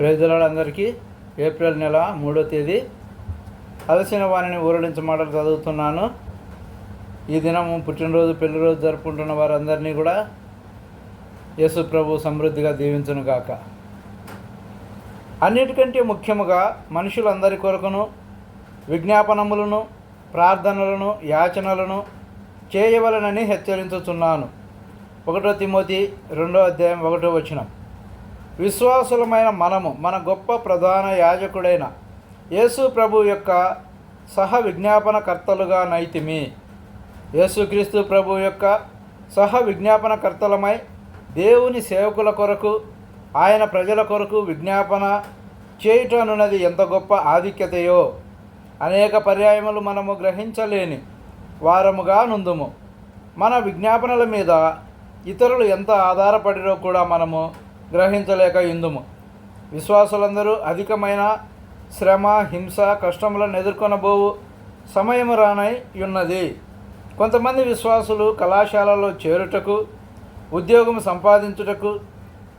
ప్రజలందరికీ ఏప్రిల్ నెల మూడో తేదీ. అలసిన వారిని ఊరడించమాటలు చదువుతున్నాను. ఈ దినము పుట్టినరోజు పెళ్ళిరోజు జరుపుకుంటున్న వారందరినీ కూడా యేసు ప్రభు సమృద్ధిగా దీవించును గాక. అన్నిటికంటే ముఖ్యముగా మనుషులందరి కొరకును విజ్ఞాపనములను ప్రార్థనలను యాచనలను చేయవలనని హెచ్చరించుతున్నాను ఒకటో తిమోతి రెండో అధ్యాయం ఒకటో వచనం. విశ్వాసులమైన మనము మన గొప్ప ప్రధాన యాజకుడైన యేసు ప్రభు యొక్క సహ విజ్ఞాపనకర్తలుగా నైతిమి. యేసుక్రీస్తు ప్రభు యొక్క సహ విజ్ఞాపనకర్తలమై దేవుని సేవకుల కొరకు ఆయన ప్రజల కొరకు విజ్ఞాపన చేయుటనున్నది ఎంత గొప్ప ఆధిక్యతయో! అనేక పర్యాయములు మనము గ్రహించలేని వారముగా నుందుము. మన విజ్ఞాపనల మీద ఇతరులు ఎంత ఆధారపడిరో కూడా మనము గ్రహించలేక ఇందుము. విశ్వాసులందరూ అధికమైన శ్రమ హింస కష్టములను ఎదుర్కొనబోవు సమయము రానై ఉన్నది. కొంతమంది విశ్వాసులు కళాశాలలో చేరుటకు ఉద్యోగం సంపాదించుటకు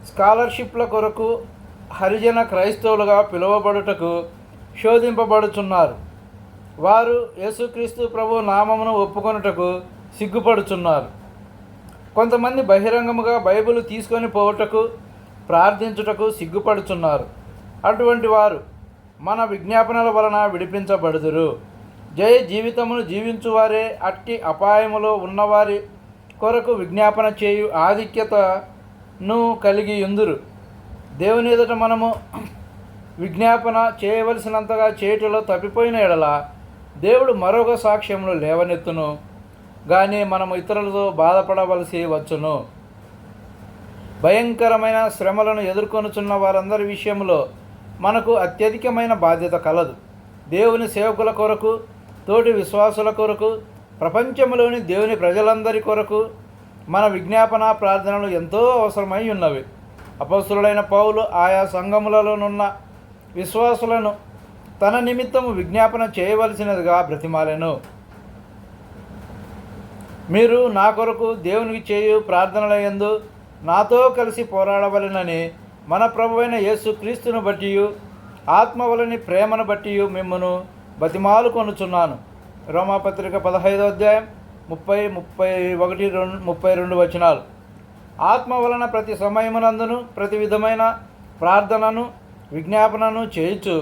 స్కాలర్షిప్ల కొరకు హరిజన క్రైస్తవులుగా పిలువబడుటకు శోధింపబడుచున్నారు. వారు యేసుక్రీస్తు ప్రభు నామమును ఒప్పుకొనుటకు సిగ్గుపడుచున్నారు. కొంతమంది బహిరంగముగా బైబిల్ తీసుకొని పోవుటకు ప్రార్థించుటకు సిగ్గుపడుచున్నారు. అటువంటి వారు మన విజ్ఞాపనల వలన విడిపించబడుదురు. జయ జీవితమును జీవించువారే అట్టి అపాయములో ఉన్నవారి కొరకు విజ్ఞాపన చేయు ఆధిక్యతను కలిగి ఉందురు దేవుని ఎదుట మనము విజ్ఞాపన చేయవలసినంతగా చేతిలో తప్పిపోయిన ఎడల దేవుడు మరొక సాక్ష్యమును లేవనెత్తును. కానీ మనము ఇతరులతో బాధపడవలసి వచ్చును. భయంకరమైన శ్రమలను ఎదుర్కొనుచున్న వారందరి విషయంలో మనకు అత్యధికమైన బాధ్యత కలదు. దేవుని సేవకుల కొరకు తోటి విశ్వాసుల కొరకు ప్రపంచంలోని దేవుని ప్రజలందరి కొరకు మన విజ్ఞాపన ప్రార్థనలు ఎంతో అవసరమై ఉన్నవి. అపస్తులైన పౌలు ఆయా సంఘములలోనున్న విశ్వాసులను తన నిమిత్తము విజ్ఞాపన చేయవలసినదిగా బ్రతిమాలెను. మీరు నా కొరకు దేవునికి చేయు ప్రార్థనల ఎందు నాతో కలిసి పోరాడవలెనని మన ప్రభువైన యేసు క్రీస్తును బట్టి ఆత్మవలని ప్రేమను బట్టి మిమ్మను బతిమాలు కొనుచున్నాను. రోమాపత్రిక పదహైదో అధ్యాయం ముప్పై ముప్పై ఒకటి రెండు ముప్పై రెండు వచనాలు. ఆత్మ వలన ప్రతి సమయమునందును ప్రతి విధమైన ప్రార్థనను విజ్ఞాపనను చేయుచు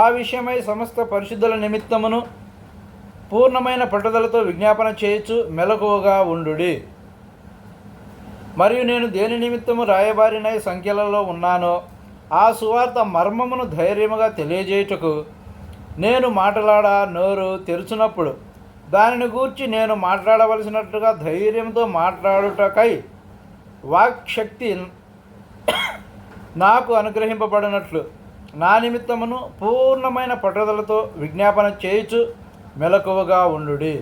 ఆ విషయమై సమస్త పరిశుద్ధుల నిమిత్తమును పూర్ణమైన పట్టుదలతో విజ్ఞాపన చేయొచ్చు మెలకువగా ఉండుడి. మరియు నేను దేని నిమిత్తము రాయబారినై సంఖ్యలలో ఉన్నానో ఆ సువార్త మర్మమును ధైర్యముగా తెలియజేయుటకు నేను మాట్లాడ నోరు తెరుచునప్పుడు దానిని గూర్చి నేను మాట్లాడవలసినట్టుగా ధైర్యంతో మాట్లాడుటకై వాక్శక్తి నాకు అనుగ్రహింపబడినట్లు నా నిమిత్తమును పూర్ణమైన పట్టుదలతో విజ్ఞాపన చేయుచు మెలకువగా ఉండుడి.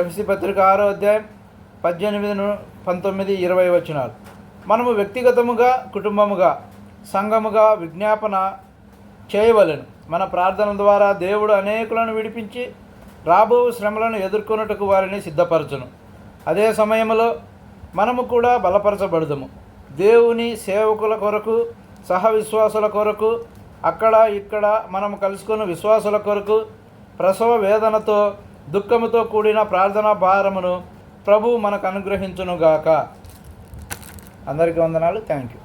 ఎఫ్సి పత్రిక ఆరో అధ్యాయం పద్దెనిమిది పంతొమ్మిది ఇరవై వచనాలు మనము వ్యక్తిగతముగా కుటుంబముగా సంఘముగా విజ్ఞాపన చేయవలెను. మన ప్రార్థన ద్వారా దేవుడు అనేకులను విడిపించి రాబో శ్రమలను ఎదుర్కొనుటకు వారిని సిద్ధపరచును. అదే సమయంలో మనము కూడా బలపరచబడదము. దేవుని సేవకుల కొరకు సహ విశ్వాసుల కొరకు అక్కడ ఇక్కడ మనము కలుసుకున్న విశ్వాసుల కొరకు ప్రసవ వేదనతో దుఃఖముతో కూడిన ప్రార్థనా భారమును ప్రభు మనకు అనుగ్రహించునుగాక. అందరికీ వందనాలు. Thank you